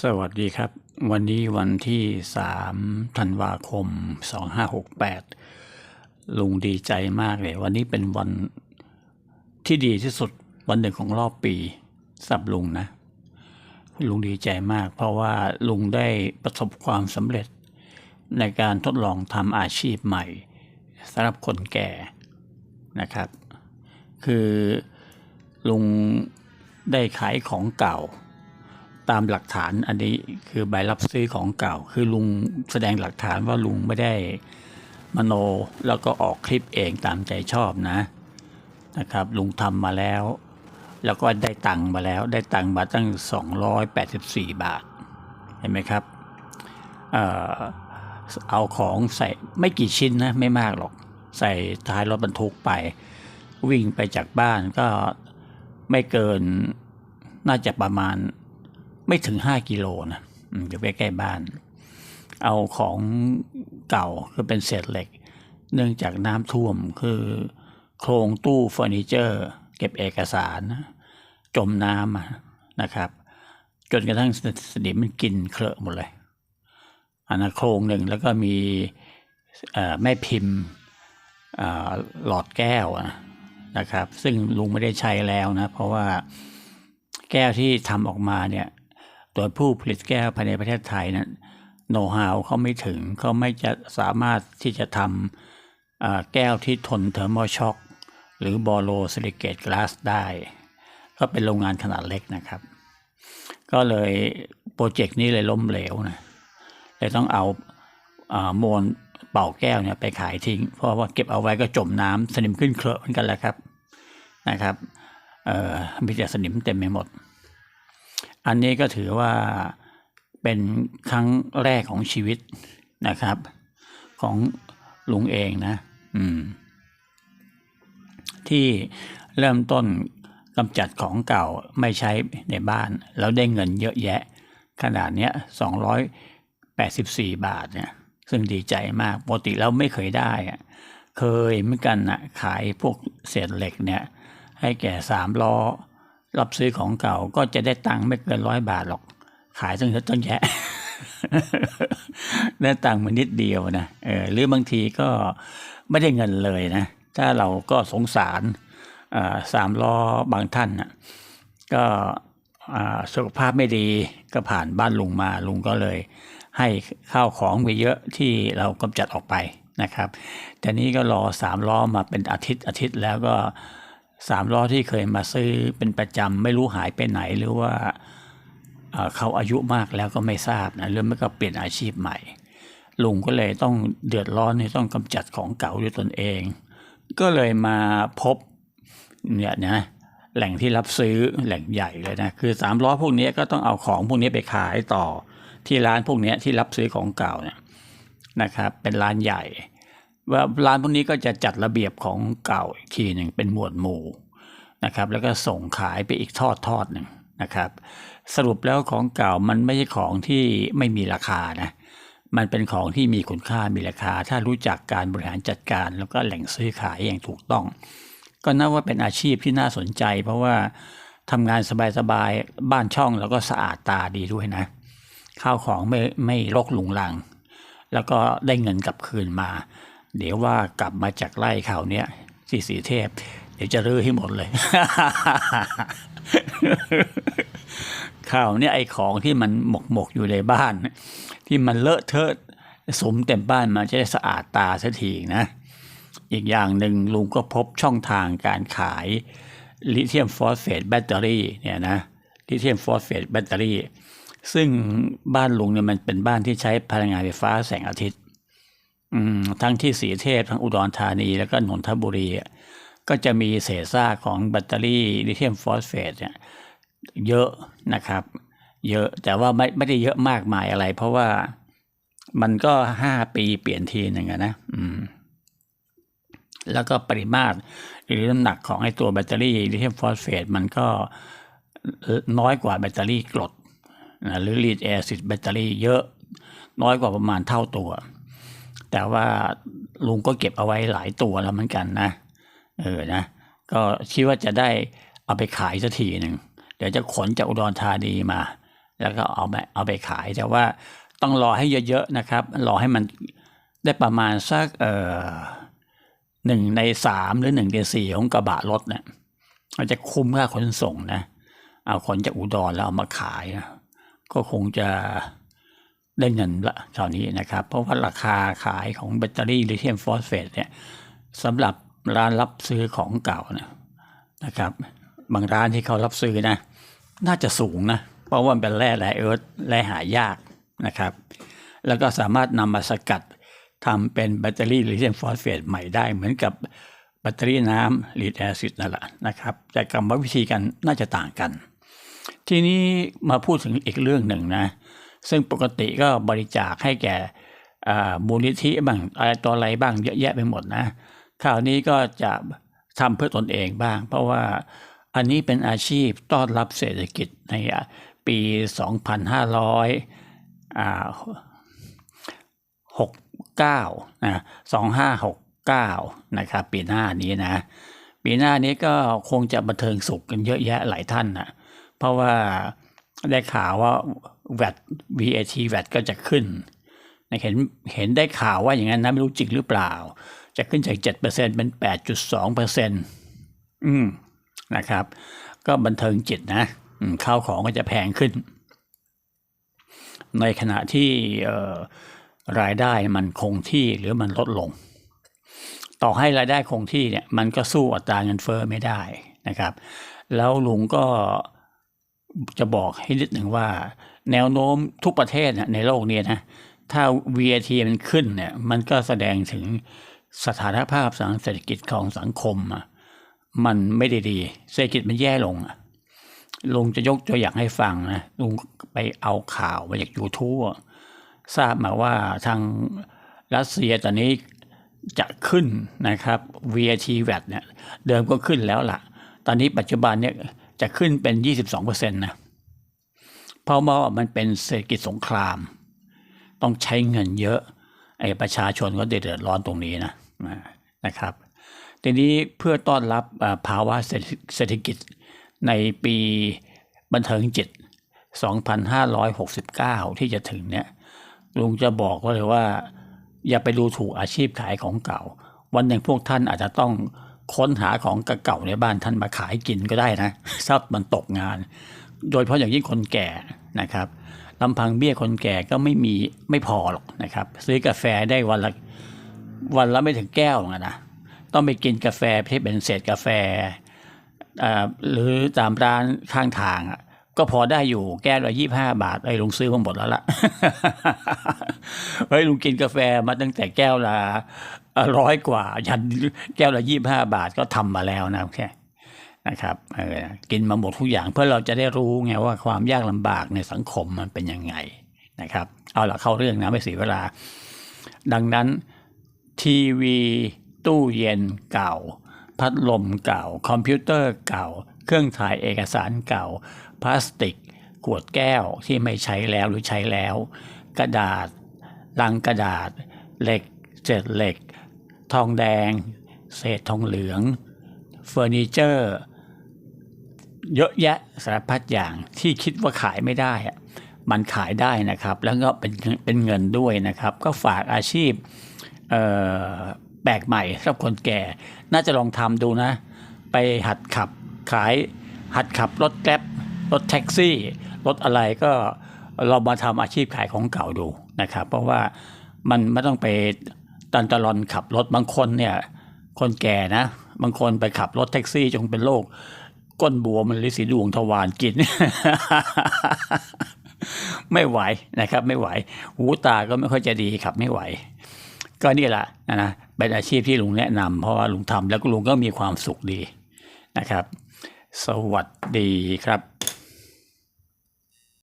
สวัสดีครับ วันนี้วันที่3ธันวาคม 2568 ลุงดีใจมากเลย วันนี้เป็นวันที่ดีที่สุดวันหนึ่งของรอบปีสำหรับลุงนะ ลุงดีใจมาก เพราะว่าลุงได้ประสบความสำเร็จในการทดลองทำอาชีพใหม่สำหรับคนแก่นะครับ คือลุงได้ขายของเก่า ตามหลักฐานอันนี้คือใบรับซื้อของเก่า คือลุงแสดงหลักฐานว่าลุงไม่ได้มโนแล้วก็ออกคลิปเองตามใจชอบนะนะครับ ลุงทำมาแล้ว แล้วก็ได้ตังค์มาแล้วได้ตังค์มาตั้ง 284 บาท เห็นไหมครับเออเอาของใส่ไม่กี่ชิ้นนะไม่มากหรอก ใส่ท้ายรถบรรทุกไป วิ่งไปจากบ้านก็ไม่เกินน่าจะประมาณ ไม่ถึงห้ากิโลนะอยู่ใกล้ๆบ้าน เอาของเก่าคือเป็นเศษเหล็ก เนื่องจากน้ำท่วมคือโครงตู้เฟอร์นิเจอร์ เก็บเอกสาร จมน้ำนะครับ จนกระทั่งสนิมมันกินเคลอะหมดเลยอันนั้นโครงหนึ่งแล้วก็มีแม่พิมพ์หลอดแก้วนะครับ ซึ่งลุงไม่ได้ใช้แล้วนะ เพราะว่าแก้วที่ทำออกมาเนี่ย โดยผู้ผลิตแก้วภายในประเทศไทยนั้นโน้ตฮาวเขาไม่ถึงเขาไม่จะสามารถที่จะทำแก้วที่ทนเทอร์โมช็อคหรือบอโลซิลิเกตกลาสได้ ก็เป็นโรงงานขนาดเล็กนะครับ ก็เลยโปรเจกต์นี้เลยล้มเหลวนะเลยต้องเอาเอ่อมวลเป่าแก้วเนี่ยไปขายทิ้ง เพราะว่าเก็บเอาไว้ก็จมน้ำสนิมขึ้นเคลอะเหมือนกันแหละครับนะครับมีแต่สนิมเต็มไปหมด อันนี้ก็ถือว่าเป็นครั้งแรกของชีวิตนะครับ ของลุงเองนะ อืม ที่เริ่มต้นกำจัดของเก่าไม่ใช้ในบ้าน แล้วได้เงินเยอะแยะ ขนาดเนี้ยสองร้อยแปดสิบสี่บาทเนี่ย ซึ่งดีใจมากปกติเราไม่เคยได้อะเคยเหมือนกันนะขายพวกเศษเหล็กเนี่ย ให้แก่สามล้อ รับซื้อของเก่าก็จะได้ตังค์ไม่เกินร้อยบาทหรอก ขายตั้งเยอะตั้งแยะได้ตังค์มานิดเดียวนะเออหรือบางทีก็ไม่ได้เงินเลยนะ ถ้าเราก็สงสารสามล้อบางท่านนะก็สุขภาพไม่ดีก็ผ่านบ้านลุงมาลุงก็เลย ให้ข้าวของไปเยอะที่เรากำจัดออกไปนะครับ แต่นี้ก็รอสามล้อมาเป็นอาทิตย์อาทิตย์แล้วก็ สามล้อที่เคยมาซื้อเป็นประจำไม่รู้หายไปไหนหรือว่าเขาอายุมากแล้วก็ไม่ทราบนะหรือไม่ก็เปลี่ยนอาชีพใหม่ ลุงก็เลยต้องเดือดร้อนที่ต้องกำจัดของเก่าด้วยตนเอง ก็เลยมาพบเนี่ยนะแหล่งที่รับซื้อแหล่งใหญ่เลยนะคือสามล้อพวกนี้ก็ต้องเอาของพวกนี้ไปขายต่อที่ร้านพวกนี้ที่รับซื้อของเก่าเนี่ยนะครับเป็นร้านใหญ่ ว่าร้านพวกนี้ก็จะจัดระเบียบของเก่าอีกทีหนึ่งเป็นหมวดหมู่นะครับ แล้วก็ส่งขายไปอีกทอดทอดหนึ่งนะครับ สรุปแล้วของเก่ามันไม่ใช่ของที่ไม่มีราคานะมันเป็นของที่มีคุณค่ามีราคา ถ้ารู้จักการบริหารจัดการ แล้วก็แหล่งซื้อขายอย่างถูกต้อง ก็นับว่าเป็นอาชีพที่น่าสนใจ เพราะว่าทำงานสบายๆบ้านช่องแล้วก็สะอาดตาดีด้วยนะข้าวของไม่ไม่รกหลุงลัง แล้วก็ได้เงินกลับคืนมา เดี๋ยวว่ากลับมาจากไร่ข่าวเนี้ยที่สีเทพ เดี๋ยวจะรื้อให้หมดเลยข่าวเนี่ยไอ้ของที่มันหมกหมกอยู่ในบ้าน ที่มันเลอะเทอะสมเต็มบ้านมันจะได้สะอาดตาสักทีนะ อีกอย่างหนึ่งลุงก็พบช่องทางการขายลิเธียมฟอสเฟตแบตเตอรี่เนี่ยนะลิเธียมฟอสเฟตแบตเตอรี่ ซึ่งบ้านลุงเนี่ยมันเป็นบ้านที่ใช้พลังงานไฟฟ้าแสงอาทิตย์ ทั้งที่สีเทพทั้งอุดรธานีแล้วก็นนทบุรี ก็จะมีเศษซากของแบตเตอรี่ลิเธียมฟอสเฟตเนี่ยเยอะนะครับ เยอะแต่ว่าไม่ไม่ได้เยอะมากมายอะไร เพราะว่ามันก็ห้าปีเปลี่ยนทีหนึ่งนะอืมแล้วก็ปริมาตรหรือน้ำหนักของไอ้ตัวแบตเตอรี่ลิเธียมฟอสเฟตมันก็น้อยกว่าแบตเตอรี่กรดนะหรือลีดแอซิดแบตเตอรี่เยอะ น้อยกว่าประมาณเท่าตัว แต่ว่าลุงก็เก็บเอาไว้หลายตัวแล้วเหมือนกันนะ เออนะ ก็คิดว่าจะได้เอาไปขายสักทีหนึ่ง เดี๋ยวจะขนจากอุดรธานีมา แล้วก็เอาไปเอาไปขาย แต่ว่าต้องรอให้เยอะๆนะครับ รอให้มันได้ประมาณสักเอ่อหนึ่งในสามหรือหนึ่งในสี่ของกระบะรถเนี่ยมันจะคุ้มค่าขนส่งนะ เอาขนจากอุดรแล้วเอามาขายนะก็คงจะ ได้เงินละเท่านี้นะครับ เพราะว่าราคาขายของแบตเตอรี่ลิเธียมฟอสเฟตเนี่ยสำหรับร้านรับซื้อของเก่านะนะครับ บางร้านที่เขารับซื้อนะ น่าจะสูงนะ เพราะว่าเป็นแร่แร่เอิร์ธแร่หายากนะครับ แล้วก็สามารถนำมาสกัดทำเป็นแบตเตอรี่ลิเธียมฟอสเฟตใหม่ได้เหมือนกับแบตเตอรี่น้ำลีดแอซิดนั่นแหละนะครับ แต่กรรมวิธีกันน่าจะต่างกัน ทีนี้มาพูดถึงอีกเรื่องหนึ่งนะ ซึ่งปกติก็บริจาคให้แก่มูลนิธิบ้างอะไรต่ออะไรบ้างเยอะแยะไปหมดนะคราวนี้ก็จะทำเพื่อตนเองบ้าง เพราะว่าอันนี้เป็นอาชีพต้อนรับเศรษฐกิจในปี 2500อ่า69นะ2569 นะครับปีหน้านี้นะ ปีหน้านี้ก็คงจะบันเทิงสุขกันเยอะแยะหลายท่านนะเพราะว่าได้ข่าวว่า VAT VAT VAT ก็จะขึ้นเห็นเห็นได้ข่าวว่าอย่างนั้นนะไม่รู้จริงหรือเปล่า จะขึ้นจาก 7%เป็น 8.2%อืมนะครับ ก็บันเทิงจิตนะข้าวของก็จะแพงขึ้น ในขณะที่รายได้มันคงที่หรือมันลดลง ต่อให้รายได้คงที่เนี่ยมันก็สู้อัตราเงินเฟ้อไม่ได้นะครับ แล้วลุงก็ จะบอกให้นิดหนึ่งว่า แนวโน้มทุกประเทศในโลกนี้นะถ้า VAT มันขึ้นเนี่ยมันก็แสดงถึงสถานภาพทางเศรษฐกิจของสังคมมันไม่ได้ดี เศรษฐกิจมันแย่ลงอะลุงจะยกตัวอย่างให้ฟังนะลุงไปเอาข่าวมาจากยูทูบทราบมาว่าทางรัสเซียตอนนี้จะขึ้นนะครับ VAT VAT เนี่ยเดิมก็ขึ้นแล้วล่ะ ตอนนี้ปัจจุบันเนี่ย จะขึ้นเป็น22%นะเพราะว่ามันเป็นเศรษฐกิจสงคราม ต้องใช้เงินเยอะ ไอ้ประชาชนก็เดือดร้อนตรงนี้นะนะครับทีนี้เพื่อต้อนรับภาวะเศรษฐกิจในปีบันเทิงจิต 2569 ที่จะถึงเนี่ยลุงจะบอกว่าเลยว่า อย่าไปดูถูกอาชีพขายของเก่า วันหนึ่งพวกท่านอาจจะต้อง ค้นหาของเก่าในบ้านท่านมาขายกินก็ได้นะถ้ามันตกงาน โดยเฉพาะอย่างยิ่งคนแก่นะครับลำพังเบี้ยคนแก่ก็ไม่มีไม่พอหรอกนะครับ ซื้อกาแฟได้วันละวันละไม่ถึงแก้วนะต้องไปกินกาแฟที่เป็นเศษกาแฟหรือตามร้านข้างทางอะ ก็พอได้อยู่แก้วละยี่ห้าบาทไอ้ลุงซื้อมาหมดแล้วล่ะเฮ้ยลุงกินกาแฟมาตั้งแต่แก้วละร้อยกว่ายันแก้วละยี่ห้าบาทก็ทำมาแล้วนะแค่นะครับเออกินมาหมดทุกอย่างเพื่อเราจะได้รู้ไงว่าความยากลำบากในสังคมมันเป็นยังไงนะครับ เอาละเข้าเรื่องนะไม่เสียเวลา ดังนั้นทีวีตู้เย็นเก่า พัดลมเก่า คอมพิวเตอร์เก่า เครื่องถ่ายเอกสารเก่า พลาสติก ขวดแก้วที่ไม่ใช้แล้วหรือใช้แล้ว กระดาษ ลังกระดาษ เหล็ก เศษเหล็ก ทองแดง เศษทองเหลือง เฟอร์นิเจอร์ เยอะแยะสารพัดอย่างที่คิดว่าขายไม่ได้มันขายได้นะครับ แล้วก็เป็นเป็นเงินด้วยนะครับ ก็ฝากอาชีพแปลกใหม่สำหรับคนแก่ น่าจะลองทำดูนะ ไปหัดขับ ขายหัดขับรถแกร็บรถแท็กซี่ รถอะไรก็เรามาทำอาชีพขายของเก่าดูนะครับ เพราะว่ามันไม่ต้องไปตันตลอนขับรถบางคนเนี่ยคนแก่นะ บางคนไปขับรถแท็กซี่จงเป็นโรคก้นบวมมันลิสีดวงทวารกิน ไม่ไหวนะครับ ไม่ไหว หูตาก็ไม่ค่อยจะดีขับไม่ไหว ก็นี่แหละนะนะเป็นอาชีพที่ลุงแนะนำเพราะว่าลุงทำแล้วก็ลุงก็มีความสุขดีนะครับ สวัสดีครับ